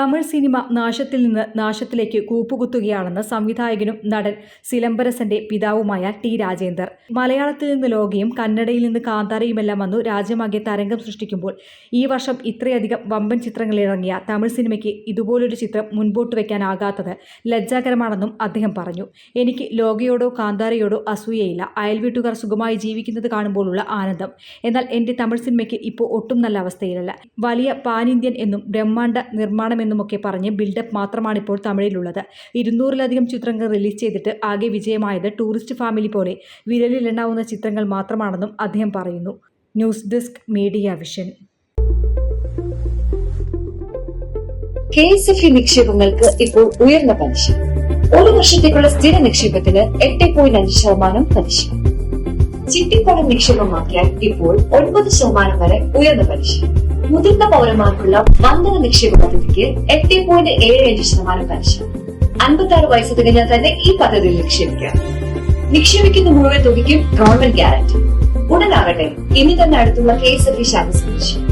Tamil cinema നാശത്തിൽ നിന്ന് നാശത്തിലേക്ക് കൂപ്പുകുത്തുകയാണെന്ന് സംവിധായകനും നടൻ സിലംബരസന്റെ പിതാവുമായ ടി രാജേന്ദർ. മലയാളത്തിൽ നിന്ന് ലോകയും കന്നഡയിൽ നിന്ന് കാന്താരയുമെല്ലാം വന്നു രാജ്യമാകെ തരംഗം സൃഷ്ടിക്കുമ്പോൾ ഈ വർഷം ഇത്രയധികം വമ്പൻ ചിത്രങ്ങൾ ഇറങ്ങിയ തമിഴ് സിനിമയ്ക്ക് ഇതുപോലൊരു ചിത്രം മുൻപോട്ട് വയ്ക്കാനാകാത്തത് ലജ്ജാകരമാണെന്നും അദ്ദേഹം പറഞ്ഞു. എനിക്ക് ലോകയോടോ കാന്താരയോടോ അസൂയയില്ല. അയൽവീട്ടുകാർ സുഖമായി ജീവിക്കുന്നത് കാണുമ്പോഴുള്ള ആനന്ദം. എന്നാൽ എന്റെ തമിഴ് സിനിമയ്ക്ക് ഇപ്പോൾ ഒട്ടും നല്ല അവസ്ഥയിലല്ല. വലിയ പാൻ ഇന്ത്യൻ എന്നും ബ്രഹ്മാണ്ഡ നിർമ്മാണമെന്നുമൊക്കെ പറഞ്ഞ് ബിൽഡപ്പ് മാത്രമാണ് ഇപ്പോൾ തമിഴിലുള്ളത്. ഇരുന്നൂറിലധികം ചിത്രങ്ങൾ റിലീസ് ചെയ്തിട്ട് ആകെ വിജയമായത് ടൂറിസ്റ്റ് ഫാമിലി പോലെ വിരലിലെണ്ണാവുന്ന ചിത്രങ്ങൾ മാത്രമാണെന്നും അദ്ദേഹം പറയുന്നു. News desk media vision K S F നിക്ഷേപങ്ങൾക്ക് ഇപ്പോൾ ഉയർന്ന പലിശ. ഒരു വർഷത്തേക്കുള്ള സ്ഥിര നിക്ഷേപത്തിന് എട്ട് പോയിന്റ് അഞ്ച് ശതമാനം പലിശ. ചിട്ടിപ്പണം നിക്ഷേപമാക്കിയാൽ ഇപ്പോൾ ഒൻപത് ശതമാനം വരെ ഉയർന്ന പലിശ. മുതിർന്ന പൗരന്മാർക്കുള്ള വന്ദന നിക്ഷേപ പദ്ധതിക്ക് എട്ട് പോയിന്റ് ഏഴ് അഞ്ച് ശതമാനം പലിശ. അൻപത്തി ആറ് വയസ്സ് തികഞ്ഞാൽ തന്നെ ഈ പദ്ധതിയിൽ നിക്ഷേപിക്കാം. നിക്ഷേപിക്കുന്ന മുഴുവൻ തുകയ്ക്കും ഗവൺമെന്റ് ഗ്യാരണ്ടി ഉടനാകട്ടെ ഇനി തന്നെ അടുത്തുള്ള കെ എസ് എഫ് ഇ ശാഖ സന്ദർശിക്കും.